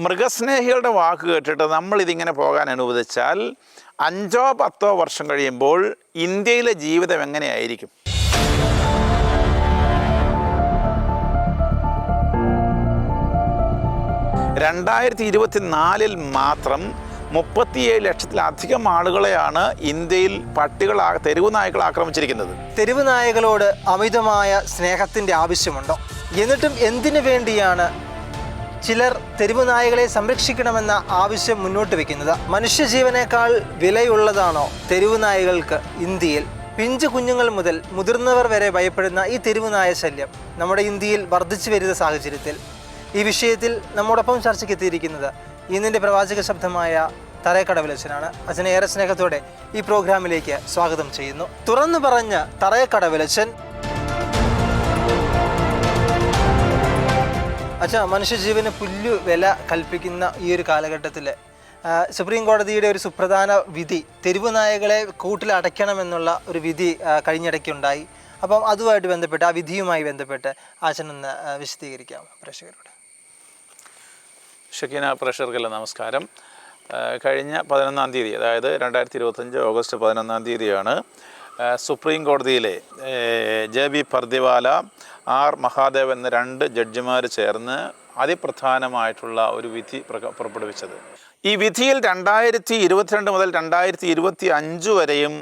മൃഗസ്നേഹികളുടെ വാക്ക് കേട്ടിട്ട് നമ്മളിതിങ്ങനെ പോകാൻ അനുവദിച്ചാൽ അഞ്ചോ പത്തോ വർഷം കഴിയുമ്പോൾ ഇന്ത്യയിലെ ജീവിതം എങ്ങനെയായിരിക്കും? രണ്ടായിരത്തി ഇരുപത്തിനാലിൽ മാത്രം മുപ്പത്തിയേഴ് ലക്ഷത്തിലധികം ആളുകളെയാണ് ഇന്ത്യയിൽ പട്ടികൾ തെരുവ് നായ്ക്കൾ ആക്രമിച്ചിരിക്കുന്നത്. തെരുവ് നായകളോട് അമിതമായ സ്നേഹത്തിന്റെ ആവശ്യമുണ്ടോ? എന്നിട്ടും എന്തിനു വേണ്ടിയാണ് ചിലർ തെരുവ് നായകളെ സംരക്ഷിക്കണമെന്ന ആവശ്യം മുന്നോട്ട് വെക്കുന്നത്. മനുഷ്യജീവനേക്കാൾ വിലയുള്ളതാണോ തെരുവ് നായകൾക്ക് ഇന്ത്യയിൽ? പിഞ്ചു കുഞ്ഞുങ്ങൾ മുതൽ മുതിർന്നവർ വരെ ഭയപ്പെടുന്ന ഈ തെരുവ് നായ ശല്യം നമ്മുടെ ഇന്ത്യയിൽ വർദ്ധിച്ചു വരുന്ന സാഹചര്യത്തിൽ. ഈ വിഷയത്തിൽ നമ്മോടൊപ്പം ചർച്ചയ്ക്ക് എത്തിയിരിക്കുന്നത് ഇന്നിന്റെ പ്രവാചക ശബ്ദമായ തറയക്കടവിലച്ചനാണ്. അച്ഛനെ ഏറെ സ്നേഹത്തോടെ ഈ പ്രോഗ്രാമിലേക്ക് സ്വാഗതം ചെയ്യുന്നു. തുറന്നു പറഞ്ഞ തറയക്കടവിലച്ചൻ അച്ഛാ മനുഷ്യജീവന് പുല്ലു വില കൽപ്പിക്കുന്ന ഈ ഒരു കാലഘട്ടത്തിൽ സുപ്രീം കോടതിയുടെ ഒരു സുപ്രധാന വിധി തെരുവ് നായകളെ കൂട്ടിൽ അടയ്ക്കണമെന്നുള്ള ഒരു വിധി കഴിഞ്ഞിടയ്ക്കുണ്ടായി. അപ്പം അതുമായിട്ട് ബന്ധപ്പെട്ട് ആ വിധിയുമായി ബന്ധപ്പെട്ട് ആശനൊന്ന് വിശദീകരിക്കാം പ്രേക്ഷകരോട്. ഷക്കീന പ്രേക്ഷകർക്കെല്ലാം നമസ്കാരം. കഴിഞ്ഞ പതിനൊന്നാം തീയതി അതായത് രണ്ടായിരത്തി ഇരുപത്തഞ്ച് ഓഗസ്റ്റ് പതിനൊന്നാം തീയതിയാണ് സുപ്രീം കോടതിയിലെ J B Pardiwala R Mahadev എന്ന രണ്ട് ജഡ്ജിമാർ ചേർന്ന് അതിപ്രധാനമായിട്ടുള്ള ഒരു വിധി പുറപ്പെടുവിച്ചത്. ഈ വിധിയിൽ രണ്ടായിരത്തി ഇരുപത്തിരണ്ട് മുതൽ രണ്ടായിരത്തി ഇരുപത്തി അഞ്ച് വരെയും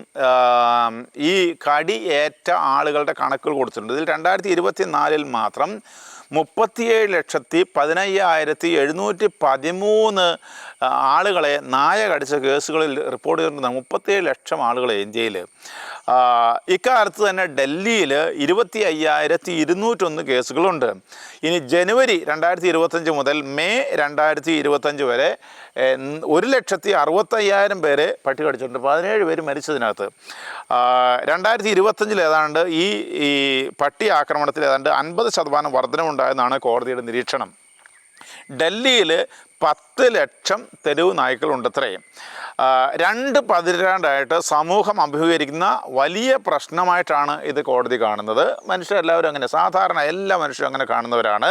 ഈ കടി ഏറ്റ ആളുകളുടെ കണക്കുകൾ കൊടുത്തിട്ടുണ്ട്. ഇതിൽ രണ്ടായിരത്തി ഇരുപത്തി നാലിൽ മാത്രം മുപ്പത്തിയേഴ് ലക്ഷത്തി പതിനയ്യായിരത്തി എഴുന്നൂറ്റി പതിമൂന്ന് ആളുകളെ നായകടിച്ച കേസുകളിൽ റിപ്പോർട്ട് ചെയ്തിട്ടുണ്ട്. മുപ്പത്തിയേഴ് ലക്ഷം ആളുകളെ ഇന്ത്യയിൽ ഇക്കാലത്ത് തന്നെ ഡൽഹിയിൽ ഇരുപത്തി അയ്യായിരത്തി ഇരുന്നൂറ്റൊന്ന് കേസുകളുണ്ട്. ഇനി ജനുവരി രണ്ടായിരത്തി ഇരുപത്തഞ്ച് മുതൽ മെയ് രണ്ടായിരത്തി ഇരുപത്തഞ്ച് വരെ ഒരു ലക്ഷത്തി അറുപത്തയ്യായിരം പേരെ പട്ടി കടിച്ചിട്ടുണ്ട്. പതിനേഴ് പേര് മരിച്ചതിനകത്ത്. രണ്ടായിരത്തി ഇരുപത്തഞ്ചിൽ ഏതാണ്ട് ഈ ഈ പട്ടി ആക്രമണത്തിൽ ഏതാണ്ട് അൻപത് ശതമാനം വർധനമുണ്ടായെന്നാണ് കോടതിയുടെ നിരീക്ഷണം. ഡൽഹിയിൽ പത്ത് ലക്ഷം തെരുവ് നായ്ക്കളുണ്ടത്രേ. രണ്ട് പതിറ്റാണ്ടായിട്ട് സമൂഹം അഭിമുഖീകരിക്കുന്ന വലിയ പ്രശ്നമായിട്ടാണ് ഇത് കോടതി കാണുന്നത്. മനുഷ്യരെല്ലാവരും അങ്ങനെ സാധാരണ എല്ലാ മനുഷ്യരും അങ്ങനെ കാണുന്നവരാണ്.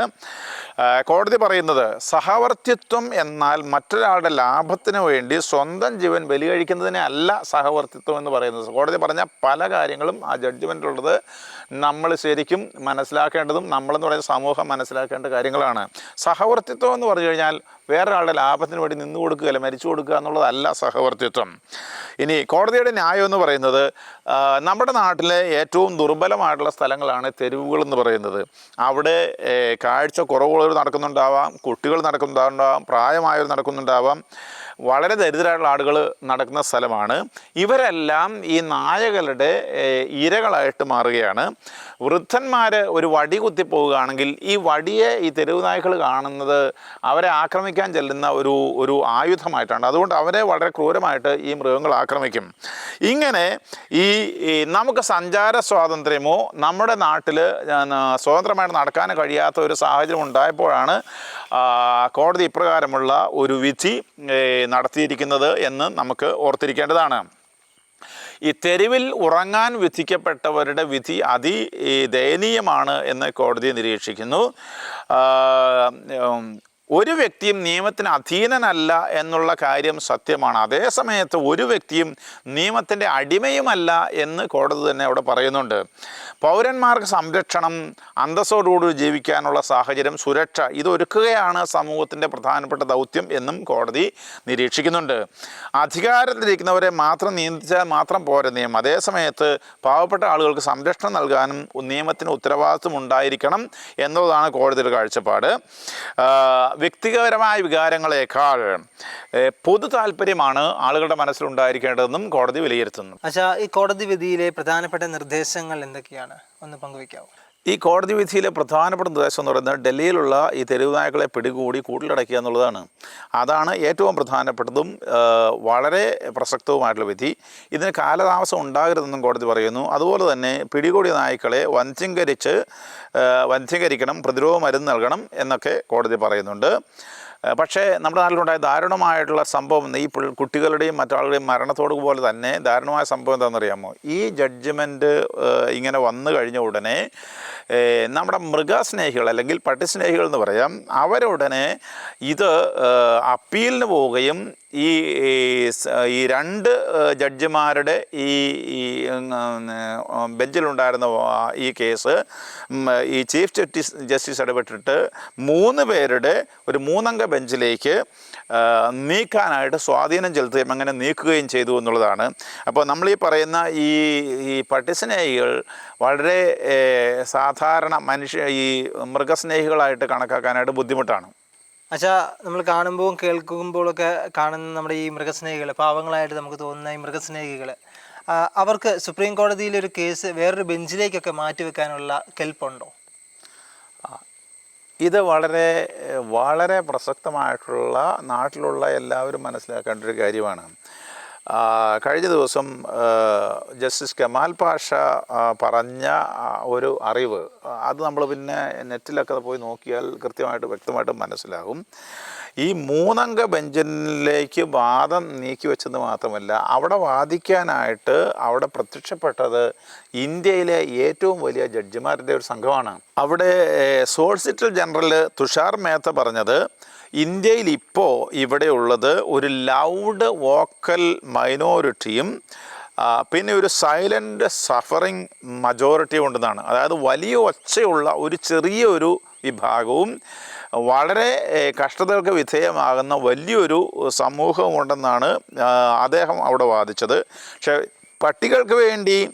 കോടതി പറയുന്നത് സഹവർത്തിത്വം എന്നാൽ മറ്റൊരാളുടെ ലാഭത്തിന് വേണ്ടി സ്വന്തം ജീവൻ ബലികഴിക്കുന്നതിനെ അല്ല സഹവർത്തിത്വം എന്ന് പറയുന്നത്. കോടതി പറഞ്ഞ പല കാര്യങ്ങളും ആ ജഡ്ജ്മെന്റിലുള്ളത് നമ്മൾ ശരിക്കും മനസ്സിലാക്കേണ്ടതും നമ്മളെന്ന് പറയുന്ന സമൂഹം മനസ്സിലാക്കേണ്ട കാര്യങ്ങളാണ്. സഹവർത്തിത്വം എന്ന് പറഞ്ഞു കഴിഞ്ഞാൽ വേറൊരാളുടെ ലാഭത്തിന് വേണ്ടി നിന്ന് കൊടുക്കുക അല്ല മരിച്ചു കൊടുക്കുക എന്നുള്ളതല്ല സഹവർത്തിത്വം. ഇനി കോടതിയുടെ ന്യായം എന്ന് പറയുന്നത് നമ്മുടെ നാട്ടിലെ ഏറ്റവും ദുർബലമായിട്ടുള്ള സ്ഥലങ്ങളാണ് തെരുവുകൾ എന്ന് പറയുന്നത്. അവിടെ കാഴ്ച കുറവുള്ളവർ നടക്കുന്നുണ്ടാവാം കുട്ടികൾ നടക്കുന്നുണ്ടാവാം പ്രായമായവർ നടക്കുന്നുണ്ടാവാം. വളരെ ദരിദ്രരായിട്ടുള്ള ആളുകൾ നടക്കുന്ന സ്ഥലമാണ്. ഇവരെല്ലാം ഈ നായകളുടെ ഇരകളായിട്ട് മാറുകയാണ്. വൃദ്ധന്മാർ ഒരു വടി കുത്തി പോവുകയാണെങ്കിൽ ഈ വടിയെ ഈ തെരുവ് നായ്ക്കൾ കാണുന്നത് അവരെ ആക്രമിക്കാൻ ചെല്ലുന്ന ഒരു ഒരു ആയുധമായിട്ടാണ്. അതുകൊണ്ട് അവരെ വളരെ ക്രൂരമായിട്ട് ഈ മൃഗങ്ങൾ ആക്രമിക്കും. ഇങ്ങനെ ഈ നമുക്ക് സഞ്ചാര സ്വാതന്ത്ര്യമോ നമ്മുടെ നാട്ടിൽ സ്വതന്ത്രമായിട്ട് നടക്കാൻ കഴിയാത്ത ഒരു സാഹചര്യം ഉണ്ടായപ്പോഴാണ് കോടതി ഇപ്രകാരമുള്ള ഒരു വിധി നടത്തിയിരിക്കുന്നത് എന്ന് നമുക്ക് ഓർത്തിരിക്കേണ്ടതാണ്. ഈ തെരുവിൽ ഉറങ്ങാൻ വിധിക്കപ്പെട്ടവരുടെ വിധി അതി ദയനീയമാണ് എന്ന് കോടതി നിരീക്ഷിക്കുന്നു. ഒരു വ്യക്തിയും നിയമത്തിന് അധീനനല്ല എന്നുള്ള കാര്യം സത്യമാണ്. അതേ സമയത്ത് ഒരു വ്യക്തിയും നിയമത്തിന്റെ അടിമയുമല്ല എന്ന് കോടതി തന്നെ അവിടെ പറയുന്നുണ്ട്. പൗരന്മാർക്ക് സംരക്ഷണം അന്തസ്സോടുകൂടി ജീവിക്കാനുള്ള സാഹചര്യം സുരക്ഷ ഇതൊരുക്കുകയാണ് സമൂഹത്തിന്റെ പ്രധാനപ്പെട്ട ദൗത്യം എന്നും കോടതി നിരീക്ഷിക്കുന്നുണ്ട്. അധികാരത്തിലിരിക്കുന്നവരെ മാത്രം നിയന്ത്രിച്ചാൽ മാത്രം പോര നിയമം. അതേ സമയത്ത് പാവപ്പെട്ട ആളുകൾക്ക് സംരക്ഷണം നൽകാനും നിയമത്തിന് ഉത്തരവാദിത്വം ഉണ്ടായിരിക്കണം എന്നതാണ് കോടതിയുടെ കാഴ്ചപ്പാട്. വ്യക്തിപരമായ വികാരങ്ങളെക്കാൾ പൊതു താല്പര്യമാണ് ആളുകളുടെ മനസ്സിലുണ്ടായിരിക്കേണ്ടതെന്നും കോടതി വിലയിരുത്തുന്നു. അച്ഛാ ഈ കോടതി വിധിയിലെ പ്രധാനപ്പെട്ട നിർദ്ദേശങ്ങൾ എന്തൊക്കെയാണ്? ഒന്ന് പങ്കുവയ്ക്കാവോ? ഈ കോടതി വിധിയിലെ പ്രധാനപ്പെട്ട നിർദ്ദേശം എന്ന് പറയുന്നത് ഡൽഹിയിലുള്ള ഈ തെരുവ് നായകളെ പിടികൂടി കൂട്ടിലടക്കുക എന്നുള്ളതാണ്. അതാണ് ഏറ്റവും പ്രധാനപ്പെട്ടതും വളരെ പ്രസക്തവുമായിട്ടുള്ള വിധി. ഇതിന് കാലതാമസം ഉണ്ടാകരുതെന്നും കോടതി പറയുന്നു. അതുപോലെ തന്നെ പിടികൂടിയ നായ്ക്കളെ വന്ധ്യംകരിച്ച് ആ, വന്ധ്യംകരിക്കണം പ്രതിരോധ മരുന്ന് നൽകണം എന്നൊക്കെ കോടതി പറയുന്നുണ്ട്. പക്ഷേ നമ്മുടെ നാട്ടിലുണ്ടായ ദാരുണമായിട്ടുള്ള സംഭവം ഈ കുട്ടികളുടെയും മറ്റാളുടെയും മരണത്തോട് പോലെ തന്നെ ദാരുണമായ സംഭവം എന്താണെന്നറിയാമോ? ഈ ജഡ്ജ്മെന്റ് ഇങ്ങനെ വന്നു കഴിഞ്ഞ ഉടനെ നമ്മുടെ മൃഗസ്നേഹികൾ അല്ലെങ്കിൽ പട്ടിസ്നേഹികൾ എന്ന് പറയാം അവരുടനെ ഇത് അപ്പീലിന് പോവുകയും ഈ ഈ രണ്ട് ജഡ്ജിമാരുടെ ഈ ബെഞ്ചിലുണ്ടായിരുന്ന ഈ കേസ് ഈ ചീഫ് ജസ്റ്റിസ് ജസ്റ്റിസ് ഇടപെട്ടിട്ട് മൂന്ന് പേരുടെ ഒരു മൂന്നംഗ ബെഞ്ചിലേക്ക് നീക്കാനായിട്ട് സ്വാധീനം ചെലുത്തുകയും അങ്ങനെ നീക്കുകയും ചെയ്തു എന്നുള്ളതാണ്. അപ്പോൾ നമ്മൾ ഈ പറയുന്ന ഈ ഈ പട്ടിസ്നേഹികൾ വളരെ സാധാരണ മനുഷ്യ ഈ മൃഗസ്നേഹികളായിട്ട് കണക്കാക്കാനായിട്ട് ബുദ്ധിമുട്ടാണ്. അച്ഛാ നമ്മൾ കാണുമ്പോൾ കേൾക്കുമ്പോഴൊക്കെ കാണുന്ന നമ്മുടെ ഈ മൃഗസ്നേഹികൾ പാവങ്ങളായിട്ട് നമുക്ക് തോന്നുന്ന ഈ മൃഗസ്നേഹികൾ അവർക്ക് സുപ്രീം കോടതിയിൽ ഒരു കേസ് വേറൊരു ബെഞ്ചിലേക്കൊക്കെ മാറ്റിവെക്കാനുള്ള കെൽപ്പുണ്ടോ? ഇത് വളരെ വളരെ പ്രസക്തമായിട്ടുള്ള നാട്ടിലുള്ള എല്ലാവരും മനസ്സിലാക്കേണ്ട ഒരു കാര്യമാണ്. കഴിഞ്ഞ ദിവസം ജസ്റ്റിസ് കമാൽ പാഷ പറഞ്ഞ ഒരു അറിവ് അത് നമ്മൾ പിന്നെ നെറ്റിലൊക്കെ പോയി നോക്കിയാൽ കൃത്യമായിട്ട് വ്യക്തമായിട്ടും മനസ്സിലാകും. ഈ മൂന്നംഗ ബെഞ്ചിലേക്ക് വാദം നീക്കി വെച്ചത് മാത്രമല്ല അവിടെ വാദിക്കാനായിട്ട് അവിടെ പ്രത്യക്ഷപ്പെട്ടത് ഇന്ത്യയിലെ ഏറ്റവും വലിയ ജഡ്ജിമാരുടെ ഒരു സംഘമാണ്. അവിടെ സോളിസിറ്റർ ജനറൽ തുഷാർ മേത്ത പറഞ്ഞത് ഇന്ത്യയിൽ ഇപ്പോൾ ഇവിടെ ഉള്ളത് ഒരു ലൗഡ് വോക്കൽ മൈനോറിറ്റിയും പിന്നെ ഒരു സൈലന്റ് സഫറിങ് മജോറിറ്റി ഉണ്ടെന്നാണ്. അതായത് വലിയ ഒച്ചയുള്ള ഒരു ചെറിയ ഒരു വിഭാഗവും വളരെ കഷ്ടതകൾക്ക് വിധേയമാകുന്ന വലിയൊരു സമൂഹവും ഉണ്ടെന്നാണ് അദ്ദേഹം അവിടെ വാദിച്ചത്. പക്ഷേ പട്ടികൾക്ക് വേണ്ടി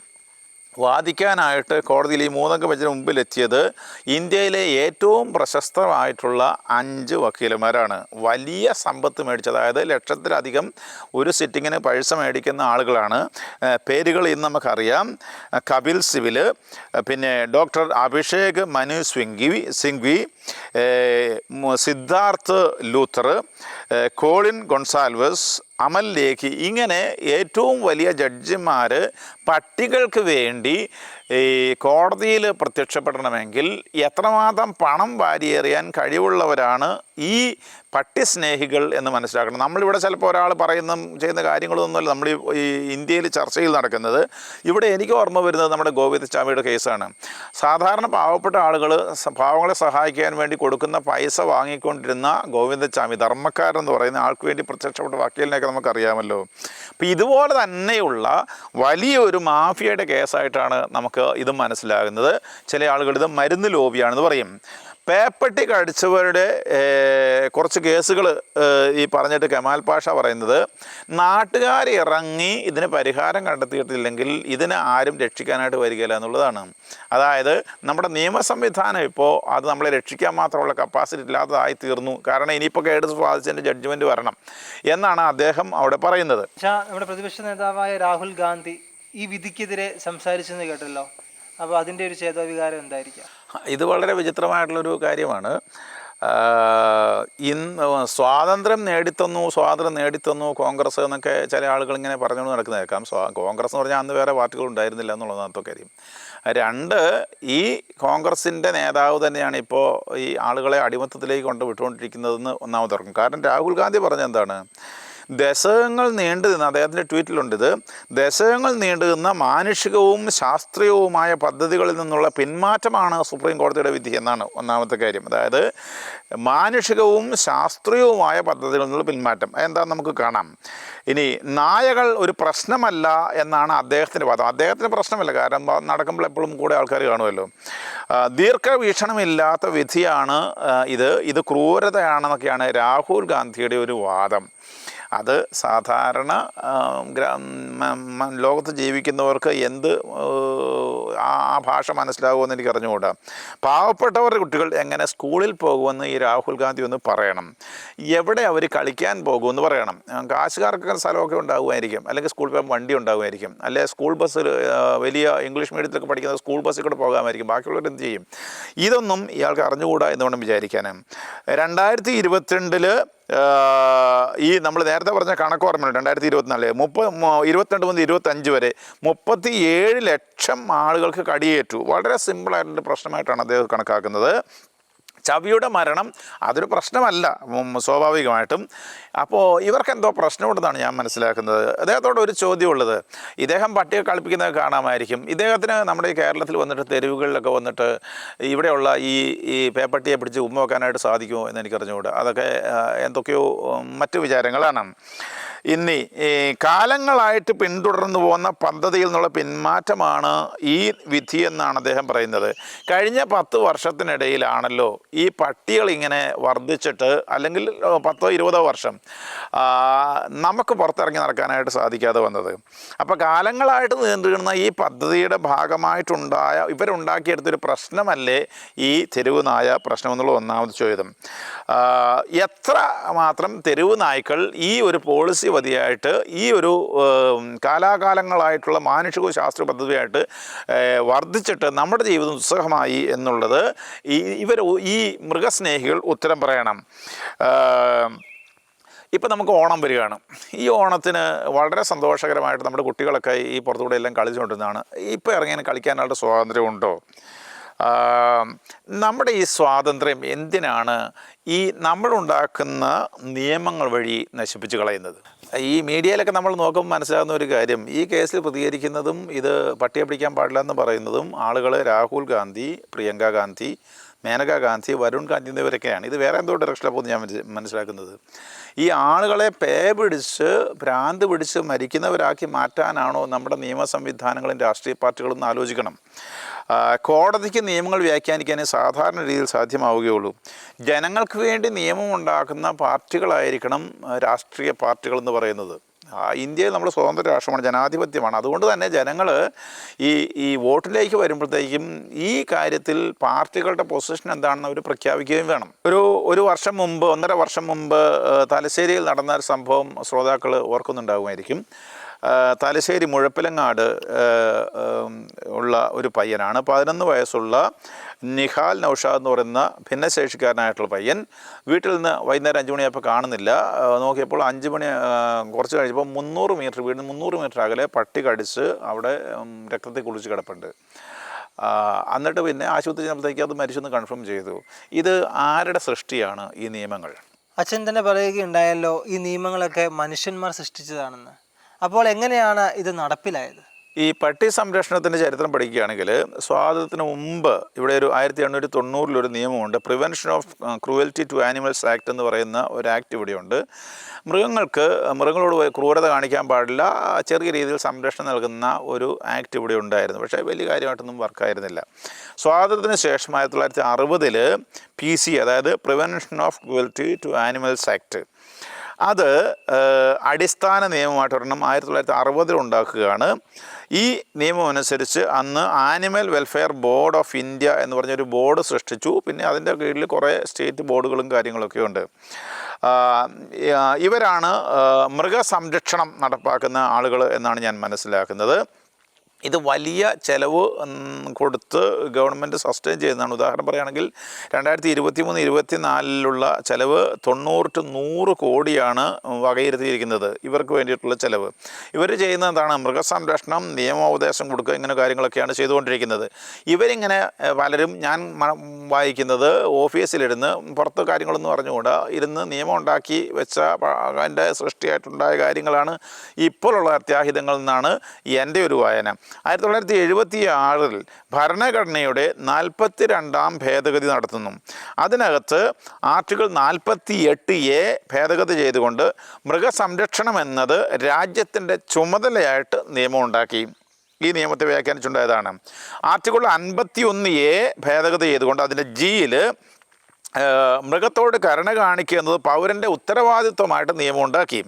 വാദിക്കാനായിട്ട് കോടതിയിൽ ഈ മൂന്നംഗ ബെഞ്ചിന് മുമ്പിലെത്തിയത് ഇന്ത്യയിലെ ഏറ്റവും പ്രശസ്തമായിട്ടുള്ള അഞ്ച് വക്കീലന്മാരാണ്. വലിയ സമ്പത്ത് മേടിച്ച അതായത് ലക്ഷത്തിലധികം ഒരു സിറ്റിങ്ങിന് പൈസ മേടിക്കുന്ന ആളുകളാണ്. പേരുകൾ ഇന്ന് നമുക്കറിയാം. കപിൽ സിവിൽ പിന്നെ ഡോക്ടർ അഭിഷേക് മനു സിംഗ്വി സിംഗ്വി സിദ്ധാർത്ഥ് ലൂത്തർ കോളിൻ ഗൊൺസാൽവസ് അമൽ ലേഖി ഇങ്ങനെ ഏറ്റവും വലിയ ജഡ്ജിമാർ പട്ടികൾക്ക് വേണ്ടി ഈ കോടതിയിൽ പ്രത്യക്ഷപ്പെടണമെങ്കിൽ എത്രമാത്രം പണം വാരിയെറിയാൻ കഴിവുള്ളവരാണ് ഈ പട്ടിസ്നേഹികൾ എന്ന് മനസ്സിലാക്കണം. നമ്മളിവിടെ ചിലപ്പോൾ ഒരാൾ പറയുന്ന ചെയ്യുന്ന കാര്യങ്ങളൊന്നുമല്ല. നമ്മൾ ഈ- ഇന്ത്യയിൽ ചർച്ചയിൽ നടക്കുന്നത്. ഇവിടെ എനിക്ക് ഓർമ്മ വരുന്നത് നമ്മുടെ ഗോവിന്ദസ്വാമിയുടെ കേസാണ്. സാധാരണ പാവപ്പെട്ട ആളുകൾ പാവങ്ങളെ സഹായിക്കാൻ വേണ്ടി കൊടുക്കുന്ന പൈസ വാങ്ങിക്കൊണ്ടിരുന്ന ഗോവിന്ദസ്വാമി ധർമ്മക്കാരെന്ന് പറയുന്ന ആൾക്ക് വേണ്ടി പ്രത്യക്ഷപ്പെട്ട വക്കീലിനെയൊക്കെ നമുക്കറിയാമല്ലോ. അപ്പോൾ ഇതുപോലെ തന്നെയുള്ള വലിയൊരു മാഫിയയുടെ കേസായിട്ടാണ് നമുക്ക് ഇത് മനസ്സിലാകുന്നത്. ചില ആളുകൾ ഇത് മരുന്ന് ലോബിയാണെന്ന് പറയും. പേപ്പട്ടി കടിച്ചവരുടെ കുറച്ച് കേസുകൾ ഈ പറഞ്ഞിട്ട് കമാൽ പാഷ പറയുന്നത് നാട്ടുകാർ ഇറങ്ങി ഇതിന് പരിഹാരം കണ്ടെത്തിയിട്ടില്ലെങ്കിൽ ഇതിനെ ആരും രക്ഷിക്കാനായിട്ട് വരികയില്ല എന്നുള്ളതാണ്. അതായത് നമ്മുടെ നിയമ സംവിധാനം ഇപ്പോൾ അത് നമ്മളെ രക്ഷിക്കാൻ മാത്രമുള്ള കപ്പാസിറ്റി ഇല്ലാത്തതായി തീർന്നു. കാരണം ഇനിയിപ്പോൾ കേട് ബാധിച്ചതിന്റെ ജഡ്ജ്മെന്റ് വരണം. എന്നാണ് അദ്ദേഹം അവിടെ പറയുന്നത്. നമ്മുടെ പ്രതിപക്ഷ നേതാവായ രാഹുൽ ഗാന്ധി ഈ വിധിക്കെതിരെ സംസാരിച്ചെന്ന് കേട്ടല്ലോ. അപ്പോൾ അതിന്റെ ഒരു ചേതോവികാരം എന്തായിരിക്കാം? ഇത് വളരെ വിചിത്രമായിട്ടുള്ളൊരു കാര്യമാണ്. ഇന്ന് സ്വാതന്ത്ര്യം നേടിത്തന്നു സ്വാതന്ത്ര്യം നേടിത്തന്നു കോൺഗ്രസ് എന്നൊക്കെ ചില ആളുകൾ ഇങ്ങനെ പറഞ്ഞുകൊണ്ട് നടക്കുന്ന കേൾക്കാം. സ്വാ കോൺഗ്രസ് എന്ന് പറഞ്ഞാൽ അന്ന് വേറെ പാർട്ടികൾ ഉണ്ടായിരുന്നില്ല എന്നുള്ളതാണ് കാര്യം. രണ്ട് ഈ കോൺഗ്രസിന്റെ നേതാവ് തന്നെയാണ് ഇപ്പോൾ ഈ ആളുകളെ അടിമത്തത്തിലേക്ക് കൊണ്ട് വിട്ടുകൊണ്ടിരിക്കുന്നതെന്ന് ഒന്നാമത് കാരണം രാഹുൽ ഗാന്ധി പറഞ്ഞ എന്താണ്? ദശകങ്ങൾ നീണ്ടു നിന്ന് അദ്ദേഹത്തിന്റെ ട്വീറ്റിലുണ്ട് ഇത് ദശകങ്ങൾ നീണ്ടു നിന്ന മാനുഷികവും ശാസ്ത്രീയവുമായ പദ്ധതികളിൽ നിന്നുള്ള പിന്മാറ്റമാണ് സുപ്രീം കോടതിയുടെ വിധി എന്നാണ് ഒന്നാമത്തെ കാര്യം. അതായത് മാനുഷികവും ശാസ്ത്രീയവുമായ പദ്ധതികളിൽ നിന്നുള്ള പിന്മാറ്റം. എന്താ നമുക്ക് കാണാം. ഇനി നായകൾ ഒരു പ്രശ്നമല്ല എന്നാണ് അദ്ദേഹത്തിന്റെ വാദം. അദ്ദേഹത്തിന് പ്രശ്നമല്ല. കാരണം നടക്കുമ്പോൾ എപ്പോഴും കൂടെ ആൾക്കാർ കാണുമല്ലോ. ദീർഘവീക്ഷണമില്ലാത്ത വിധിയാണ് ഇത്. ഇത് ക്രൂരതയാണെന്നൊക്കെയാണ് രാഹുൽ ഗാന്ധിയുടെ ഒരു വാദം. അത് സാധാരണ ലോകത്ത് ജീവിക്കുന്നവർക്ക് എന്ത് ആ ഭാഷ മനസ്സിലാകുമെന്ന് എനിക്ക് അറിഞ്ഞുകൂടാ. പാവപ്പെട്ടവരുടെ കുട്ടികൾ എങ്ങനെ സ്കൂളിൽ പോകുമെന്ന് ഈ രാഹുൽ ഗാന്ധി ഒന്ന് പറയണം. എവിടെ അവർ കളിക്കാൻ പോകുമെന്ന് പറയണം. കാശുകാർക്കൊക്കെ കാശുകാർക്ക് സ്ഥലമൊക്കെ ഉണ്ടാകുമായിരിക്കും. അല്ലെങ്കിൽ സ്കൂൾ പോകാൻ വണ്ടി ഉണ്ടാകുമായിരിക്കും. അല്ലെ സ്കൂൾ ബസ്സിൽ വലിയ ഇംഗ്ലീഷ് മീഡിയത്തിലൊക്കെ പഠിക്കുന്ന സ്കൂൾ ബസ്സിൽ കൂടെ പോകാമായിരിക്കും. ബാക്കിയുള്ളവർ എന്ത് ചെയ്യും? ഇതൊന്നും ഇയാൾക്ക് അറിഞ്ഞുകൂടാ എന്ന് വേണം വിചാരിക്കാൻ രണ്ടായിരത്തി ഇരുപത്തിരണ്ടിൽ ഈ നമ്മൾ നേരത്തെ പറഞ്ഞ കണക്ക് ഓർമ്മയുണ്ട് രണ്ടായിരത്തി ഇരുപത്തിനാല് മുപ്പത് ഇരുപത്തിരണ്ട് മുതൽ ഇരുപത്തഞ്ച് വരെ മുപ്പത്തി ഏഴ് ലക്ഷം ആളുകൾക്ക് കടിയേറ്റു. വളരെ സിമ്പിളായിട്ടുള്ള പ്രശ്നമായിട്ടാണ് അദ്ദേഹം കണക്കാക്കുന്നത്. ചവിയുടെ മരണം അതൊരു പ്രശ്നമല്ല സ്വാഭാവികമായിട്ടും. അപ്പോൾ ഇവർക്ക് എന്തോ പ്രശ്നമുണ്ടെന്നാണ് ഞാൻ മനസ്സിലാക്കുന്നത്. അദ്ദേഹത്തോട് ഒരു ചോദ്യമുള്ളത്. ഇദ്ദേഹം പട്ടിയെ കളിപ്പിക്കുന്നത് കാണാമായിരിക്കും. ഇദ്ദേഹത്തിന് നമ്മുടെ ഈ കേരളത്തിൽ വന്നിട്ട് തെരുവുകളിലൊക്കെ വന്നിട്ട് ഇവിടെയുള്ള ഈ ഈ പേപ്പട്ടിയെ പിടിച്ച് ഉമ്മ വെക്കാനായിട്ട് സാധിക്കുമോ എന്ന് എനിക്കറിഞ്ഞുകൂടാ. അതൊക്കെ എന്തൊക്കെയോ മറ്റു വിചാരങ്ങളാണ്. ഇനി കാലങ്ങളായിട്ട് പിന്തുടർന്നു പോകുന്ന പദ്ധതിയിൽ നിന്നുള്ള പിന്മാറ്റമാണ് ഈ വിധി എന്നാണ് അദ്ദേഹം പറയുന്നത്. കഴിഞ്ഞ പത്ത് വർഷത്തിനിടയിലാണല്ലോ ഈ പട്ടികൾ ഇങ്ങനെ വർദ്ധിച്ചിട്ട് അല്ലെങ്കിൽ പത്തോ ഇരുപതോ വർഷം നമുക്ക് പുറത്തിറങ്ങി നടക്കാനായിട്ട് സാധിക്കാതെ വന്നത്. അപ്പോൾ കാലങ്ങളായിട്ട് നീണ്ടുകിടുന്ന ഈ പദ്ധതിയുടെ ഭാഗമായിട്ടുണ്ടായ ഇവരുണ്ടാക്കിയെടുത്തൊരു പ്രശ്നമല്ലേ ഈ തെരുവ് നായ പ്രശ്നം എന്നുള്ള ഒന്നാമത് ചോദ്യം. എത്ര മാത്രം തെരുവ് നായ്ക്കൾ ഈ ഒരു പോളിസി വതിയായിട്ട് ഈ ഒരു കാലാകാലങ്ങളായിട്ടുള്ള മാനുഷിക ശാസ്ത്ര പദ്ധതിയായിട്ട് വർദ്ധിച്ചിട്ട് നമ്മുടെ ജീവിതം ഉത്സഹമായി എന്നുള്ളത് ഇവർ ഈ മൃഗസ്നേഹികൾ ഉത്തരം പറയണം. ഇപ്പം നമുക്ക് ഓണം വരികയാണ്. ഈ ഓണത്തിന് വളരെ സന്തോഷകരമായിട്ട് നമ്മുടെ കുട്ടികളൊക്കെ ഈ പുറത്തുകൂടെ എല്ലാം കളിച്ചുകൊണ്ടിരുന്നതാണ്. ഇപ്പോൾ ഇറങ്ങിയാൽ കളിക്കാനുള്ള സ്വാതന്ത്ര്യമുണ്ടോ? നമ്മുടെ ഈ സ്വാതന്ത്ര്യം എന്തിനാണ് ഈ നമ്മളുണ്ടാക്കുന്ന നിയമങ്ങൾ വഴി നശിപ്പിച്ച് കളയുന്നത്? ഈ മീഡിയയിലൊക്കെ നമ്മൾ നോക്കുമ്പോൾ മനസ്സിലാകുന്ന ഒരു കാര്യം ഈ കേസിൽ പ്രതികരിക്കുന്നതും ഇത് പട്ടിയെ പിടിക്കാൻ പാടില്ല എന്ന് പറയുന്നതും ആളുകൾ രാഹുൽ ഗാന്ധി പ്രിയങ്ക ഗാന്ധി മേനക ഗാന്ധി വരുൺ ഗാന്ധി എന്നിവരൊക്കെയാണ്. ഇത് വേറെ എന്തോ ഡയറക്ഷനിലാണ് പോകുന്നത് ഞാൻ മനസ്സിലാക്കുന്നത്. ഈ ആളുകളെ പേ പിടിച്ച് ഭ്രാന്ത് പിടിച്ച് മരിക്കുന്നവരാക്കി മാറ്റാനാണോ നമ്മുടെ നിയമ സംവിധാനങ്ങളും രാഷ്ട്രീയ പാർട്ടികളും ആലോചിക്കണം. കോടതിക്ക് നിയമങ്ങൾ വ്യാഖ്യാനിക്കാനേ സാധാരണ രീതിയിൽ സാധ്യമാവുകയുള്ളൂ. ജനങ്ങൾക്ക് വേണ്ടി നിയമം ഉണ്ടാക്കുന്ന പാർട്ടികളായിരിക്കണം രാഷ്ട്രീയ പാർട്ടികൾ എന്ന് പറയുന്നത്. ഇന്ത്യയിൽ നമ്മൾ സ്വതന്ത്ര രാഷ്ട്രമാണ് ജനാധിപത്യമാണ്. അതുകൊണ്ട് തന്നെ ജനങ്ങൾ ഈ ഈ വോട്ടിലേക്ക് വരുമ്പോഴത്തേക്കും ഈ കാര്യത്തിൽ പാർട്ടികളുടെ പൊസിഷൻ എന്താണെന്ന് അവർ പ്രഖ്യാപിക്കുകയും വേണം. ഒരു ഒരു വർഷം മുമ്പ് ഒന്നര വർഷം മുമ്പ് തലശ്ശേരിയിൽ നടന്ന ഒരു സംഭവം ശ്രോതാക്കൾ ഓർക്കുന്നുണ്ടാകുമായിരിക്കും തലശ്ശേരി മുഴപ്പിലങ്ങാട് ഉള്ള ഒരു പയ്യനാണ്. പതിനൊന്ന് വയസ്സുള്ള നിഹാൽ നൌഷാദ് എന്ന് പറയുന്ന ഭിന്നശേഷിക്കാരനായിട്ടുള്ള പയ്യൻ. വീട്ടിൽ നിന്ന് വൈകുന്നേരം അഞ്ച് മണിയായപ്പോൾ കാണുന്നില്ല. നോക്കിയപ്പോൾ അഞ്ച് മണി കുറച്ച് കഴിഞ്ഞപ്പോൾ മുന്നൂറ് മീറ്റർ വീടിന് മുന്നൂറ് മീറ്റർ അകലെ പട്ടി കടിച്ച് അവിടെ രക്തത്തിൽ കുളിച്ച് കിടപ്പുണ്ട്. എന്നിട്ട് പിന്നെ ആശുപത്രി ചെന്നപ്പോഴത്തേക്ക് അത് മരിച്ചെന്ന് കൺഫേം ചെയ്തു. ഇത് ആരുടെ സൃഷ്ടിയാണ് ഈ നിയമങ്ങൾ? അച്ഛൻ തന്നെ പറയുകയുണ്ടായല്ലോ ഈ നിയമങ്ങളൊക്കെ മനുഷ്യന്മാർ സൃഷ്ടിച്ചതാണെന്ന്. അപ്പോൾ എങ്ങനെയാണ് ഇത് നടപ്പിലായത്? ഈ പട്ടി സംരക്ഷണത്തിന്റെ ചരിത്രം പഠിക്കുകയാണെങ്കിൽ സ്വാതന്ത്ര്യത്തിന് മുമ്പ് ഇവിടെ ഒരു ആയിരത്തി എണ്ണൂറ്റി തൊണ്ണൂറിലൊരു നിയമമുണ്ട് prevention of cruelty to animals act എന്ന് പറയുന്ന ഒരു ആക്ട് ഇവിടെയുണ്ട്. മൃഗങ്ങൾക്ക് മൃഗങ്ങളോട് ക്രൂരത കാണിക്കാൻ പാടില്ല ചെറിയ രീതിയിൽ സംരക്ഷണം നൽകുന്ന ഒരു ആക്ട് ഇവിടെ ഉണ്ടായിരുന്നു. പക്ഷേ വലിയ കാര്യമായിട്ടൊന്നും വർക്കായിരുന്നില്ല സ്വാതന്ത്ര്യത്തിന് ശേഷം ആയിരത്തി തൊള്ളായിരത്തി അറുപതിൽ പി സി അതായത് prevention of cruelty to animals act അത് അടിസ്ഥാന നിയമമായിട്ട് ഒരെണ്ണം ആയിരത്തി തൊള്ളായിരത്തി അറുപതിൽ ഉണ്ടാക്കുകയാണ്. ഈ നിയമം അനുസരിച്ച് അന്ന് animal welfare board of India എന്ന് പറഞ്ഞൊരു ബോർഡ് സൃഷ്ടിച്ചു. പിന്നെ അതിന്റെ കീഴിൽ കുറേ സ്റ്റേറ്റ് ബോർഡുകളും കാര്യങ്ങളൊക്കെ ഉണ്ട്. ഇവരാണ് മൃഗസംരക്ഷണം നടപ്പാക്കുന്ന ആളുകൾ എന്നാണ് ഞാൻ മനസ്സിലാക്കുന്നത്. ഇത് വലിയ ചിലവ് കൊടുത്ത് ഗവൺമെന്റ് സസ്റ്റെയിൻ ചെയ്യുന്നതാണ്. ഉദാഹരണം പറയുകയാണെങ്കിൽ രണ്ടായിരത്തി ഇരുപത്തി മൂന്ന് ഇരുപത്തി നാലിലുള്ള ചിലവ് തൊണ്ണൂറ് ടു നൂറ് കോടിയാണ് വകയിരുത്തിയിരിക്കുന്നത്. ഇവർക്ക് വേണ്ടിയിട്ടുള്ള ചിലവ്. ഇവർ ചെയ്യുന്ന എന്താണ്? മൃഗസംരക്ഷണം നിയമോപദേശം കൊടുക്കുക ഇങ്ങനെ കാര്യങ്ങളൊക്കെയാണ് ചെയ്തുകൊണ്ടിരിക്കുന്നത്. ഇവരിങ്ങനെ പലരും ഞാൻ വായിക്കുന്നത് ഓഫീസിലിരുന്ന് പുറത്ത് കാര്യങ്ങളൊന്നും അറിഞ്ഞുകൂടാ. ഇരുന്ന് നിയമം ഉണ്ടാക്കി വെച്ച അതിന്റെ സൃഷ്ടിയായിട്ടുണ്ടായ കാര്യങ്ങളാണ് ഇപ്പോഴുള്ള അത്യാഹിതങ്ങളിൽ നിന്നാണ് എന്റെ ഒരു വായന. ആയിരത്തി തൊള്ളായിരത്തി എഴുപത്തി ആറിൽ ഭരണഘടനയുടെ നാൽപ്പത്തി രണ്ടാം ഭേദഗതി നടത്തുന്നു. അതിനകത്ത് ആർട്ടിക്കിൾ നാൽപ്പത്തി എട്ട് എ ഭേദഗതി ചെയ്തുകൊണ്ട് മൃഗസംരക്ഷണം എന്നത് രാജ്യത്തിന്റെ ചുമതലയായിട്ട് നിയമം ഉണ്ടാക്കി ഈ നിയമത്തെ വ്യാഖ്യാനിച്ചുണ്ടായതാണ് ആർട്ടിക്കിൾ അൻപത്തി ഒന്ന് എ ഭേദഗതി ചെയ്തുകൊണ്ട് അതിന്റെ ജിയിൽ മൃഗത്തോട് കരുണ കാണിക്കുക എന്നത് പൗരന്റെ ഉത്തരവാദിത്വമായിട്ട് നിയമം ഉണ്ടാക്കി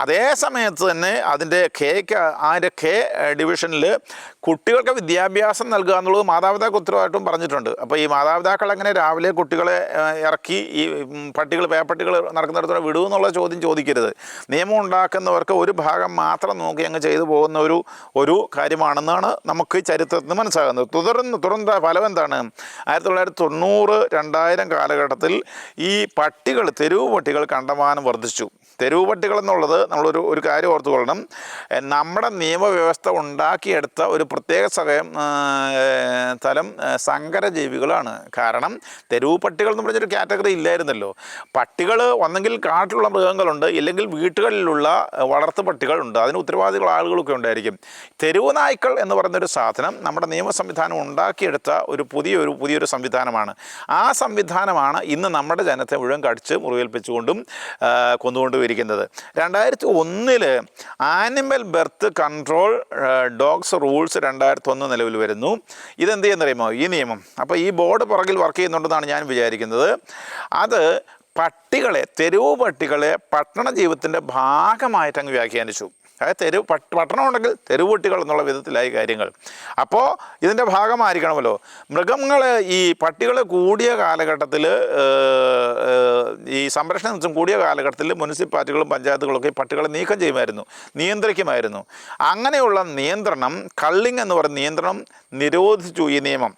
അതേ സമയത്ത് തന്നെ അതിന്റെ കെക്ക് അതിന്റെ കെ ഡിവിഷനിൽ കുട്ടികൾക്ക് വിദ്യാഭ്യാസം നൽകുക എന്നുള്ളത് മാതാപിതാക്കൾ ഉത്തരവാദിത്വം പറഞ്ഞിട്ടുണ്ട്. അപ്പോൾ ഈ മാതാപിതാക്കൾ എങ്ങനെ രാവിലെ കുട്ടികളെ ഇറക്കി ഈ പട്ടികൾ പേപ്പട്ടികൾ നടക്കുന്നിടത്തോടെ വിടൂ എന്നുള്ള ചോദ്യം ചോദിക്കരുത്. നിയമം ഉണ്ടാക്കുന്നവർക്ക് ഒരു ഭാഗം മാത്രം നോക്കി അങ്ങ് ചെയ്തു പോകുന്ന ഒരു ഒരു കാര്യമാണെന്നാണ് നമുക്ക് ചരിത്രത്തിൽ നിന്ന് മനസ്സിലാകുന്നത്. തുടർന്ന് തുടർന്ന ഫലം എന്താണ്? ആയിരത്തി തൊള്ളായിരത്തി തൊണ്ണൂറ് രണ്ടായിരം കാലഘട്ടത്തിൽ ഈ പട്ടികൾ തെരുവ് പട്ടികൾ കണ്ടമാനം വർദ്ധിച്ചു. തെരുവ് പട്ടികൾ എന്നുള്ളത് നമ്മളൊരു ഒരു കാര്യം ഓർത്തുകൊള്ളണം. കൊള്ളണം നമ്മുടെ നിയമവ്യവസ്ഥ ഉണ്ടാക്കിയെടുത്ത ഒരു പ്രത്യേക സഹയം തലം സങ്കരജീവികളാണ്. കാരണം തെരുവ് പട്ടികൾ എന്ന് പറഞ്ഞൊരു കാറ്റഗറി ഇല്ലായിരുന്നല്ലോ. പട്ടികൾ ഒന്നെങ്കിൽ കാട്ടിലുള്ള മൃഗങ്ങളുണ്ട് ഇല്ലെങ്കിൽ വീട്ടുകളിലുള്ള വളർത്തു പട്ടികളുണ്ട്. അതിന് ഉത്തരവാദികൾ ആളുകളൊക്കെ ഉണ്ടായിരിക്കും. തെരുവ് നായ്ക്കൾ എന്ന് പറയുന്നൊരു സാധനം നമ്മുടെ നിയമ സംവിധാനം ഉണ്ടാക്കിയെടുത്ത ഒരു പുതിയൊരു പുതിയൊരു സംവിധാനമാണ്. ആ സംവിധാനമാണ് ഇന്ന് നമ്മുടെ ജനത്തെ മുഴുവൻ കടിച്ച് മുറിവേൽപ്പിച്ചുകൊണ്ടും കൊന്നുകൊണ്ടും ഇരിക്കുന്നത് രണ്ടായിരത്തി ഒന്നിൽ animal birth control dogs rules രണ്ടായിരത്തി ഒന്ന് നിലവിൽ വരുന്നു. ഇതെന്ത് ചെയ്യുന്നറിയുമോ ഈ നിയമം. അപ്പോൾ ഈ ബോർഡ് പുറകിൽ വർക്ക് ചെയ്യുന്നുണ്ടെന്നാണ് ഞാൻ വിചാരിക്കുന്നത്. അത് പട്ടികളെ തെരുവ് പട്ടികളെ പട്ടണ ജീവിതത്തിന്റെ ഭാഗമായിട്ട് അങ്ങ് വ്യാഖ്യാനിച്ചു. അതായത് പട്ടണം ഉണ്ടെങ്കിൽ തെരുവൂട്ടികൾ എന്നുള്ള വിധത്തിലായി കാര്യങ്ങൾ. അപ്പോൾ ഇതിന്റെ ഭാഗമായിരിക്കണമല്ലോ. മൃഗങ്ങൾ ഈ പട്ടികൾ കൂടിയ കാലഘട്ടത്തിൽ ഈ സംരക്ഷണ കൂടിയ കാലഘട്ടത്തിൽ മുനിസിപ്പാലിറ്റികളും പഞ്ചായത്തുകളൊക്കെ ഈ പട്ടികളെ നീക്കം ചെയ്യുമായിരുന്നു. നിയന്ത്രിക്കുമായിരുന്നു. അങ്ങനെയുള്ള നിയന്ത്രണം കള്ളിങ് എന്ന് പറയുന്ന നിയന്ത്രണം നിരോധിച്ചു ഈ നിയമം.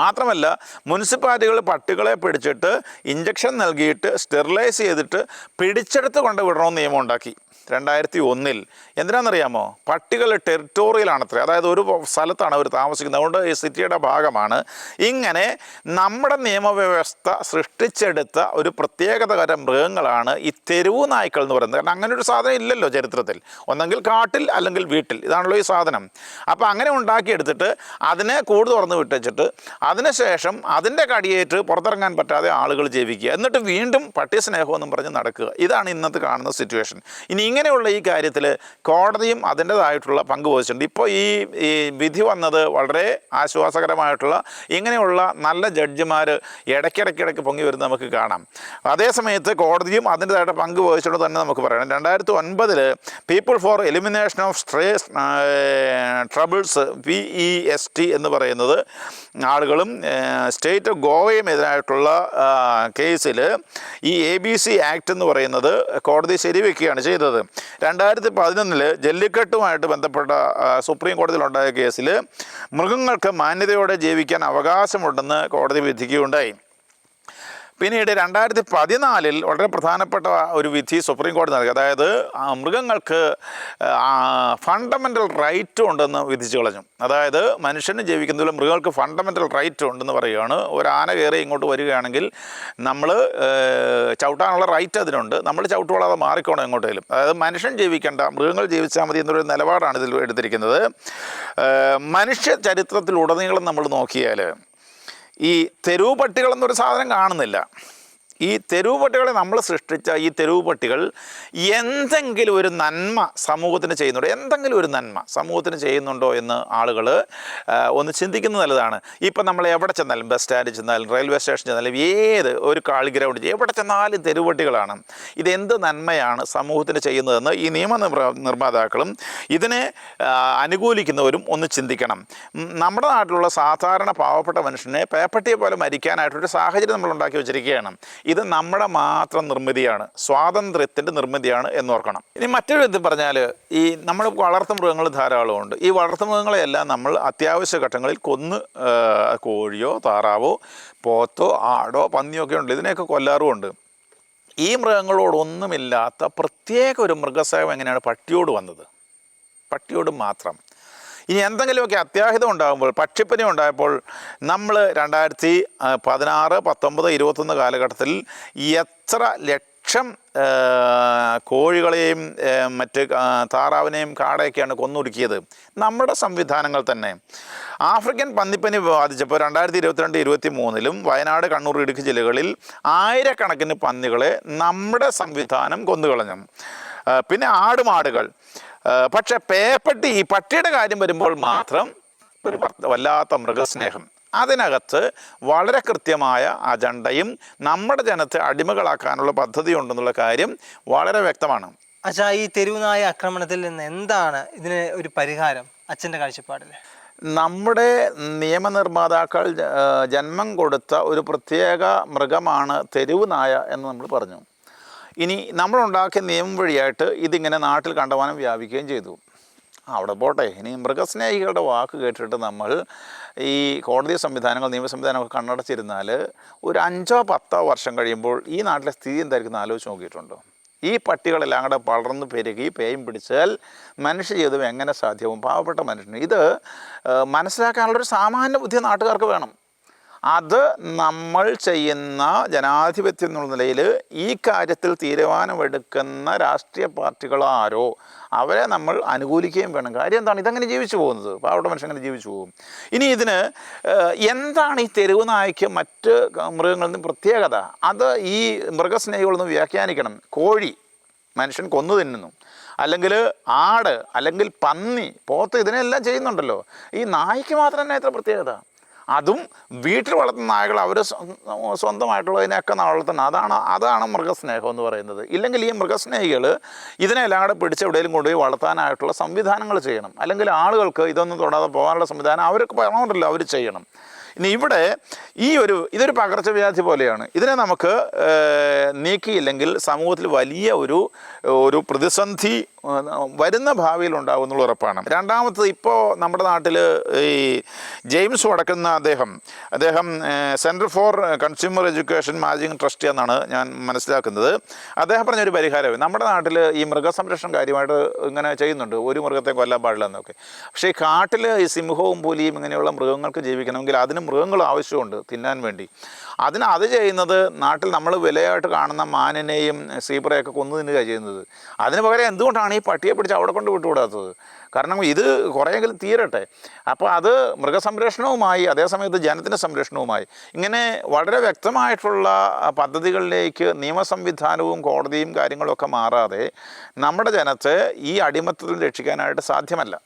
മാത്രമല്ല മുനിസിപ്പാലിറ്റികൾ പട്ടികളെ പിടിച്ചിട്ട് ഇഞ്ചക്ഷൻ നൽകിയിട്ട് സ്റ്റെറിലൈസ് ചെയ്തിട്ട് പിടിച്ചെടുത്ത് കൊണ്ട് വിടണമെന്ന് നിയമം ഉണ്ടാക്കി. രണ്ടായിരത്തി ഒന്നിൽ എന്തിനാണെന്നറിയാമോ? പട്ടികൾ ടെറിറ്റോറിയലാണത്രേ അതായത് ഒരു സ്ഥലത്താണ് അവർ താമസിക്കുന്നത്. അതുകൊണ്ട് ഈ സിറ്റിയുടെ ഭാഗമാണ്. ഇങ്ങനെ നമ്മുടെ നിയമവ്യവസ്ഥ സൃഷ്ടിച്ചെടുത്ത ഒരു പ്രത്യേകത തരം മൃഗങ്ങളാണ് ഈ തെരുവു നായ്ക്കൾ എന്ന് പറയുന്നത്. കാരണം അങ്ങനെ ഒരു സാധനം ഇല്ലല്ലോ ചരിത്രത്തിൽ. ഒന്നെങ്കിൽ കാട്ടിൽ അല്ലെങ്കിൽ വീട്ടിൽ. ഇതാണല്ലോ ഈ സാധനം. അപ്പോൾ അങ്ങനെ ഉണ്ടാക്കിയെടുത്തിട്ട് അതിനെ കൂട് തുറന്ന് വിട്ടച്ചിട്ട് അതിനുശേഷം അതിന്റെ കടിയേറ്റ് പുറത്തിറങ്ങാൻ പറ്റാതെ ആളുകൾ ജീവിക്കുക. എന്നിട്ട് വീണ്ടും പട്ടി സ്നേഹമെന്നും പറഞ്ഞ് നടക്കുക. ഇതാണ് ഇന്നത്തെ കാണുന്ന സിറ്റുവേഷൻ ഇനി ഇങ്ങനെയുള്ള ഈ കാര്യത്തിൽ കോടതിയും അതിന്റെതായിട്ടുള്ള പങ്ക് വഹിച്ചിട്ടുണ്ട്. ഇപ്പോൾ ഈ ഈ വിധി വന്നത് വളരെ ആശ്വാസകരമായിട്ടുള്ള ഇങ്ങനെയുള്ള നല്ല ജഡ്ജിമാർ ഇടയ്ക്കിടയ്ക്കിടയ്ക്ക് പൊങ്ങി വരുന്നത് നമുക്ക് കാണാം. അതേസമയത്ത് കോടതിയും അതിന്റെതായിട്ട് പങ്ക് വഹിച്ചുകൊണ്ട് തന്നെ നമുക്ക് പറയണം രണ്ടായിരത്തി ഒൻപതിൽ people for elimination of strays troubles P E S T എന്ന് പറയുന്നത് ആളുകളും സ്റ്റേറ്റ് ഓഫ് ഗോവയും എതിരായിട്ടുള്ള കേസിൽ ഈ എ ബി സി ആക്ട് എന്ന് പറയുന്നത് കോടതി ശരിവെക്കുകയാണ് ചെയ്തത്. രണ്ടായിരത്തി പതിനൊന്നിൽ ജല്ലിക്കെട്ടുമായിട്ട് ബന്ധപ്പെട്ട സുപ്രീം കോടതിയിലുണ്ടായ കേസിൽ മൃഗങ്ങൾക്ക് മാന്യതയോടെ ജീവിക്കാൻ അവകാശമുണ്ടെന്ന് കോടതി വിധിക്കുകയുണ്ടായി. പിന്നീട് രണ്ടായിരത്തി പതിനാലിൽ വളരെ പ്രധാനപ്പെട്ട ഒരു വിധി സുപ്രീം കോടതി നൽകി. അതായത് മൃഗങ്ങൾക്ക് ഫണ്ടമെന്റൽ റൈറ്റ് ഉണ്ടെന്ന് വിധിച്ചു കളഞ്ഞു. അതായത് മനുഷ്യന് ജീവിക്കുന്നതിൽ മൃഗങ്ങൾക്ക് ഫണ്ടമെന്റൽ റൈറ്റ് ഉണ്ടെന്ന് പറയുകയാണ്. ഒരു ആന കയറി ഇങ്ങോട്ട് വരികയാണെങ്കിൽ നമ്മൾ ചവിട്ടാനുള്ള റൈറ്റ് അതിനുണ്ട്. നമ്മൾ ചവിട്ടുകൊള്ളാതെ മാറിക്കോണം എങ്ങോട്ടേലും. അതായത് മനുഷ്യൻ ജീവിക്കേണ്ട മൃഗങ്ങൾ ജീവിച്ചാൽ മതി എന്നൊരു നിലപാടാണ് ഇതിൽ എടുത്തിരിക്കുന്നത്. മനുഷ്യ ചരിത്രത്തിലുടനീളം നമ്മൾ നോക്കിയാൽ ഈ തെരുവ് പട്ടികളെന്നൊരു സാധനം കാണുന്നില്ല. ഈ തെരുവ് പട്ടികളെ നമ്മൾ സൃഷ്ടിച്ച ഈ തെരുവ് പട്ടികൾ എന്തെങ്കിലും ഒരു നന്മ സമൂഹത്തിന് ചെയ്യുന്നുണ്ടോ? എന്തെങ്കിലും ഒരു നന്മ സമൂഹത്തിന് ചെയ്യുന്നുണ്ടോ എന്ന് ആളുകൾ ഒന്ന് ചിന്തിക്കുന്നത് നല്ലതാണ്. ഇപ്പം നമ്മൾ എവിടെ ചെന്നാലും ബസ് സ്റ്റാൻഡിൽ ചെന്നാലും റെയിൽവേ സ്റ്റേഷനിൽ ചെന്നാലും ഏത് ഒരു കാളി ഗ്രൗണ്ട് എവിടെ ചെന്നാലും തെരുവ് പട്ടികളാണ് ഇതെന്ത് നന്മയാണ് സമൂഹത്തിന് ചെയ്യുന്നതെന്ന് ഈ നിയമ നിർമ്മാതാക്കളും ഇതിനെ അനുകൂലിക്കുന്നവരും ഒന്ന് ചിന്തിക്കണം. നമ്മുടെ നാട്ടിലുള്ള സാധാരണ പാവപ്പെട്ട മനുഷ്യനെ പേപ്പട്ടിയെ പോലെ മരിക്കാനായിട്ടൊരു സാഹചര്യം നമ്മൾ ഉണ്ടാക്കി വെച്ചിരിക്കുകയാണ്. ഇത് നമ്മുടെ മാത്രം നിർമ്മിതിയാണ് സ്വാതന്ത്ര്യത്തിന്റെ നിർമ്മിതിയാണ് എന്ന് ഓർക്കണം. ഇനി മറ്റൊരു വിധത്തിൽ പറഞ്ഞാൽ ഈ നമ്മൾ വളർത്തു മൃഗങ്ങൾ ധാരാളമുണ്ട്. ഈ വളർത്തു മൃഗങ്ങളെയെല്ലാം നമ്മൾ അത്യാവശ്യ ഘട്ടങ്ങളിൽ കൊന്ന് കോഴിയോ താറാവോ പോത്തോ ആടോ പന്നിയോ ഒക്കെ ഉണ്ട്. ഇതിനെയൊക്കെ കൊല്ലാറുമുണ്ട്. ഈ മൃഗങ്ങളോടൊന്നുമില്ലാത്ത പ്രത്യേക ഒരു മൃഗസേവം എങ്ങനെയാണ് പട്ടിയോട് വന്നത്? പട്ടിയോട് മാത്രം. ഇനി എന്തെങ്കിലുമൊക്കെ അത്യാഹിതം ഉണ്ടാകുമ്പോൾ പക്ഷിപ്പനി ഉണ്ടായപ്പോൾ നമ്മൾ രണ്ടായിരത്തി പതിനാറ് പത്തൊമ്പത് ഇരുപത്തൊന്ന് കാലഘട്ടത്തിൽ എത്ര ലക്ഷം കോഴികളെയും മറ്റ് താറാവിനെയും കാടയൊക്കെയാണ് കൊന്നൊടുക്കിയത്. നമ്മുടെ സംവിധാനങ്ങൾ തന്നെ. ആഫ്രിക്കൻ പന്നിപ്പനി ബാധിച്ചപ്പോൾ രണ്ടായിരത്തി ഇരുപത്തിരണ്ട് ഇരുപത്തി മൂന്നിലും വയനാട് കണ്ണൂർ ഇടുക്കി ജില്ലകളിൽ ആയിരക്കണക്കിന് പന്നികളെ നമ്മുടെ സംവിധാനം കൊന്നുകളഞ്ഞു. പിന്നെ ആടുമാടുകൾ. പക്ഷെ പേപ്പട്ടി ഈ പട്ടിയുടെ കാര്യം വരുമ്പോൾ മാത്രം ഒരു വല്ലാത്ത മൃഗസ്നേഹം. അതിനകത്ത് വളരെ കൃത്യമായ അജണ്ടയും നമ്മുടെ ജനത്തെ അടിമകളാക്കാനുള്ള പദ്ധതി ഉണ്ടെന്നുള്ള കാര്യം വളരെ വ്യക്തമാണ്. അച്ഛാ ഈ തെരുവുനായ ആക്രമണത്തിൽ നിന്ന് എന്താണ് ഇതിന് ഒരു പരിഹാരം അച്ഛന്റെ കാഴ്ചപ്പാടിൽ? നമ്മുടെ നിയമനിർമ്മാതാക്കൾ ജന്മം കൊടുത്ത ഒരു പ്രത്യേക മൃഗമാണ് തെരുവുനായ എന്ന് നമ്മൾ പറഞ്ഞു. ഇനി നമ്മളുണ്ടാക്കിയ നിയമം വഴിയായിട്ട് ഇതിങ്ങനെ നാട്ടിൽ കണ്ടമാനം വ്യാപിക്കുകയും ചെയ്തു. അവിടെ പോട്ടെ. ഇനി മൃഗസ്നേഹികളുടെ വാക്ക് കേട്ടിട്ട് നമ്മൾ ഈ കോടതി സംവിധാനങ്ങൾ നിയമ സംവിധാനമൊക്കെ കണ്ണടച്ചിരുന്നാൽ ഒരു അഞ്ചോ പത്തോ വർഷം കഴിയുമ്പോൾ ഈ നാട്ടിലെ സ്ഥിതി എന്തായിരിക്കും ആലോചിച്ച് നോക്കിയിട്ടുണ്ടോ? ഈ പട്ടികളെല്ലാം കൂടെ വളർന്ന് പെരുകി പേയും പിടിച്ചാൽ മനുഷ്യ ജീവിതം എങ്ങനെ സാധ്യവും പാവപ്പെട്ട മനുഷ്യന്. ഇത് മനസ്സിലാക്കാനുള്ളൊരു സാമാന്യ ബുദ്ധി നാട്ടുകാർക്ക് വേണം. അത് നമ്മൾ ചെയ്യുന്ന ജനാധിപത്യം എന്നുള്ള നിലയിൽ ഈ കാര്യത്തിൽ തീരുമാനമെടുക്കുന്ന രാഷ്ട്രീയ പാർട്ടികളാരോ അവരെ നമ്മൾ അനുകൂലിക്കുകയും വേണം. കാര്യം എന്താണ്? ഇതങ്ങനെ ജീവിച്ചു പോകുന്നത്. പാവപ്പെട്ട മനുഷ്യൻ അങ്ങനെ ജീവിച്ചു പോകും. ഇനി ഇതിന് എന്താണ് ഈ തെരുവ് നായ്ക്ക് മറ്റ് മൃഗങ്ങളിൽ നിന്നും പ്രത്യേകത? അത് ഈ മൃഗസ്നേഹികളൊന്ന് വ്യാഖ്യാനിക്കണം. കോഴി മനുഷ്യൻ കൊന്നു തിന്നുന്നു. അല്ലെങ്കിൽ ആട് അല്ലെങ്കിൽ പന്നി പോത്ത് ഇതിനെല്ലാം ചെയ്യുന്നുണ്ടല്ലോ. ഈ നായ്ക്ക് മാത്രം തന്നെ എത്ര പ്രത്യേകത? അതും വീട്ടിൽ വളർത്തുന്ന നായകൾ അവർ സ്വന്തമായിട്ടുള്ളതിനെയൊക്കെ വളർത്തുന്നത് അതാണ് അതാണ് മൃഗസ്നേഹം എന്ന് പറയുന്നത്. ഇല്ലെങ്കിൽ ഈ മൃഗസ്നേഹികൾ ഇതിനെല്ലാം കൂടെ പിടിച്ച് എവിടെയെങ്കിലും കൊണ്ടുപോയി വളർത്താനായിട്ടുള്ള സംവിധാനങ്ങൾ ചെയ്യണം. അല്ലെങ്കിൽ ആളുകൾക്ക് ഇതൊന്നും തൊടാതെ പോകാനുള്ള സംവിധാനം അവർക്ക് പറഞ്ഞുകൊണ്ടല്ലോ അവർ ചെയ്യണം. ഇനി ഇവിടെ ഈ ഒരു ഇതൊരു പകർച്ചവ്യാധി പോലെയാണ്. ഇതിനെ നമുക്ക് നീക്കിയില്ലെങ്കിൽ സമൂഹത്തിൽ വലിയ ഒരു ഒരു പ്രതിസന്ധി വരുന്ന ഭാവിയിൽ ഉണ്ടാകുന്നുള്ള ഉറപ്പാണ്. രണ്ടാമത്തത് ഇപ്പോൾ നമ്മുടെ നാട്ടിൽ ഈ ജെയിംസ് വടക്കുന്ന അദ്ദേഹം അദ്ദേഹം centre for consumer education managing trust എന്നാണ് ഞാൻ മനസ്സിലാക്കുന്നത്. അദ്ദേഹം പറഞ്ഞൊരു പരിഹാരം നമ്മുടെ നാട്ടിൽ ഈ മൃഗസംരക്ഷണം കാര്യമായിട്ട് ഇങ്ങനെ ചെയ്യുന്നുണ്ട് ഒരു മൃഗത്തെ കൊല്ലാൻ പാടില്ല എന്നൊക്കെ. പക്ഷേ ഈ കാട്ടിൽ ഈ സിംഹവും പുലിയും ഇങ്ങനെയുള്ള മൃഗങ്ങൾക്ക് ജീവിക്കണമെങ്കിൽ അതിന് മൃഗങ്ങൾ ആവശ്യമുണ്ട് തിന്നാൻ വേണ്ടി. അതിന് അത് ചെയ്യുന്നത് നാട്ടിൽ നമ്മൾ വിലയായിട്ട് കാണുന്ന മാനിനെയും സീബ്രയൊക്കെ കൊന്നു തിന്നുകയാണ് ചെയ്യുന്നത്. അതിന് പകരം എന്തുകൊണ്ടാണ് ഈ പട്ടിയെ പിടിച്ച് അവിടെ കൊണ്ട് വിട്ടുകൂടാത്തത് കാരണം ഇത് കുറേയെങ്കിലും തീരട്ടെ. അപ്പോൾ അത് മൃഗസംരക്ഷണവുമായി അതേസമയത്ത് ജനത്തിന്റെ സംരക്ഷണവുമായി ഇങ്ങനെ വളരെ വ്യക്തമായിട്ടുള്ള പദ്ധതികളിലേക്ക് നിയമ സംവിധാനവും കോടതിയും കാര്യങ്ങളൊക്കെ മാറാതെ നമ്മുടെ ജനത്തെ ഈ അടിമത്തത്തിൽ രക്ഷിക്കാനായിട്ട് സാധ്യമല്ല.